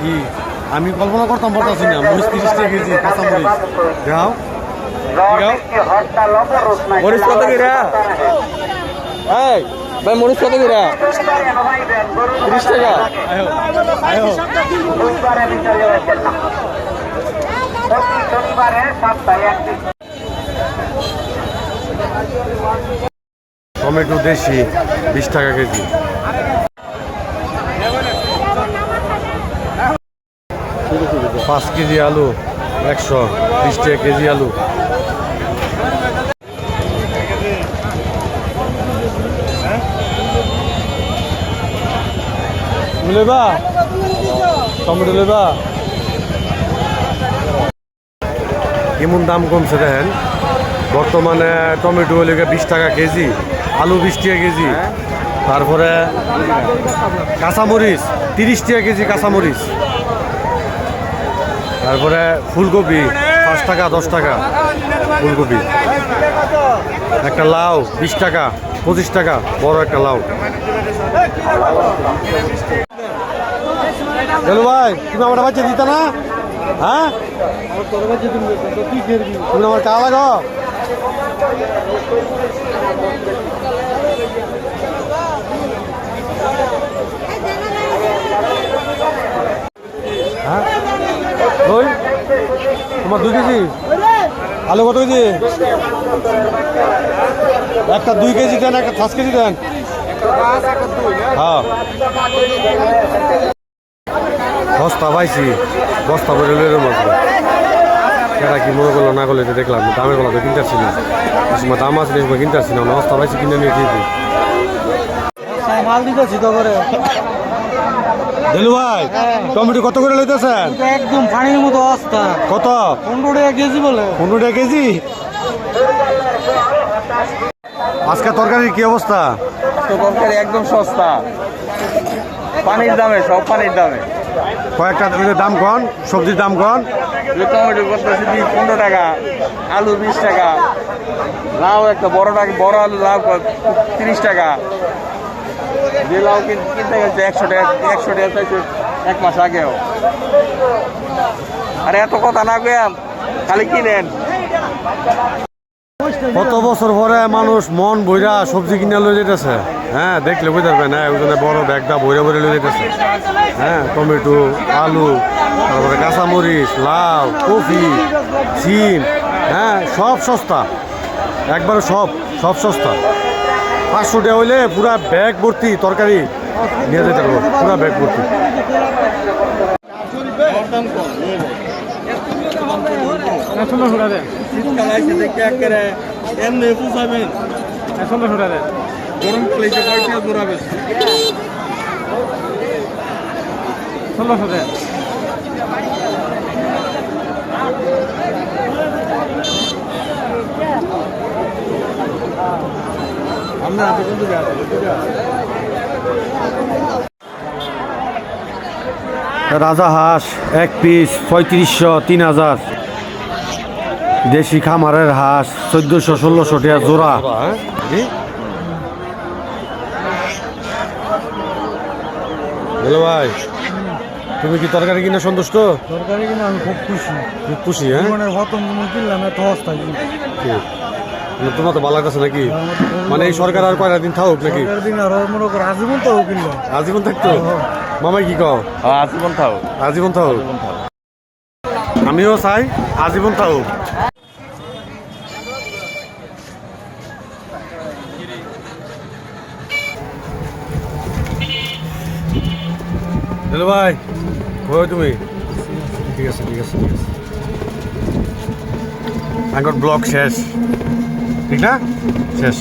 কি? আমি কল্পনা করতাম পারতাছি না। মরিচ তিরিশ টাকা কেজি কাঁচা মরিচ দেখাও। মরিচ কত কিরা? এই, ভাই, মরিচ কত কিরা? তিরিশ টাকা। টমেটো দেশি, বিশ টাকা কেজি। পাঁচ কেজি আলু একশো বিশ টাকা কেজি আলু। লেবা? টমেটো লেবা? কেমন দাম কমছে দেখেন। বর্তমানে টমেটো হলে বিশ টাকা কেজি আলু বিশ টাকা কেজি। তারপরে কাঁচামরিচ তিরিশ টাকা কেজি কাঁচামরিচ। তারপরে ফুলকপি, পাঁচ টাকা, দশ টাকা ফুলকপি। একটা লাউ, বিশ টাকা, পঁচিশ টাকা, বড় একটা লাউ। হ্যালো ভাই, তুমি আমার বাচ্চা দিতা না? হ্যাঁ? তুমি আমার কা লাগো হ্যাঁ ওই তোমার দুই কেজি? আলু কত কেজি? একটা দুই কেজি দেন, একটা পাঁচ কেজি দেন। হ্যাঁ। বস্তা পাইছি, বস্তা ভরে লইলে মাত্র। সেটা কি মনে করল না করলে দেখলাম দামের গলা তো কিনতে আসছি না। দাম আছে কিনতে আসছি না। বস্তা পাইছি, কিনে নিয়ে খেয়েছি মাল দিতেছি তো করে। দেলু ভাই টমেটো কত করে লইতেছেন? একদম পানির মতো অবস্থা কত? পনেরো টাকা কেজি বলে। পনেরো টাকা কেজি? আজকে তরকারির কি অবস্থা? তরকারি একদম সস্তা। পানির দামে সব পানির দামে। কয়েকটা দাম কন? সবজির দাম কন? যে টমেটো করতেছি বিশ পনেরো টাকা আলু বিশ টাকা লাউ একটা বড় টাকা বড় আলু লাউ তিরিশ টাকা যে লাউ কিন- কিনতে গেছে একশো টাকা একশো টাকা চাইছে এক মাস আগেও। আরে এত কথা না গে খালি কিনেন। কত বছর পরে মানুষ মন বইরা সবজি কিনে লই যেতেছে হ্যাঁ দেখলে বুঝতে পারবেন হ্যাঁ ওই বড় ব্যাগটা বইরা বইরা লই যেতেছে হ্যাঁ টমেটো, আলু, তারপরে কাঁচামরিচ, লাউ কফি সিম হ্যাঁ সব সস্তা। একবারে সব সব সস্তা। পাঁচশো টাকা হইলে পুরা ব্যাগ ভর্তি তরকারি নিয়ে যেতে পারব পুরা ব্যাগ ভর্তি। শীতকাল আইসে দেখে একেবারে এমনি পুষাবেন গরম কালে যে কয়টা দৌড়াবে আমরা হাতে কিন্তু রাজা হাঁস এক পিস পঁয়ত্রিশশো তিন হাজার। দেশি খামারের হাঁস চোদ্দশো ষোলোশো টাকা জোড়া। হ্যালো ভাই তুমি কি তরকারি কিনে সন্তুষ্ট? তরকারি কিনে আমি খুব খুশি। খুব খুশি হ্যাঁ? মানে প্রথম কোনো কিনলাম এত অবস্থা। ঠিক। মানে তোমার তো ভালো লাগতেছে নাকি? মানে এই সরকার আর কয়টা দিন থাকুক নাকি? মনে আজীবন কিনলাম আজীবন থাকতো? মামাই কি কও? আজীবন থাও আজীবন থাকুক। আমিও চাই আজীবন থাকুক। হ্যালো ভাই কই তুমি? ঠিক আছে ঠিক আছে ঠিক আছে। আগর ব্লক শেষ। ঠিক না শেষ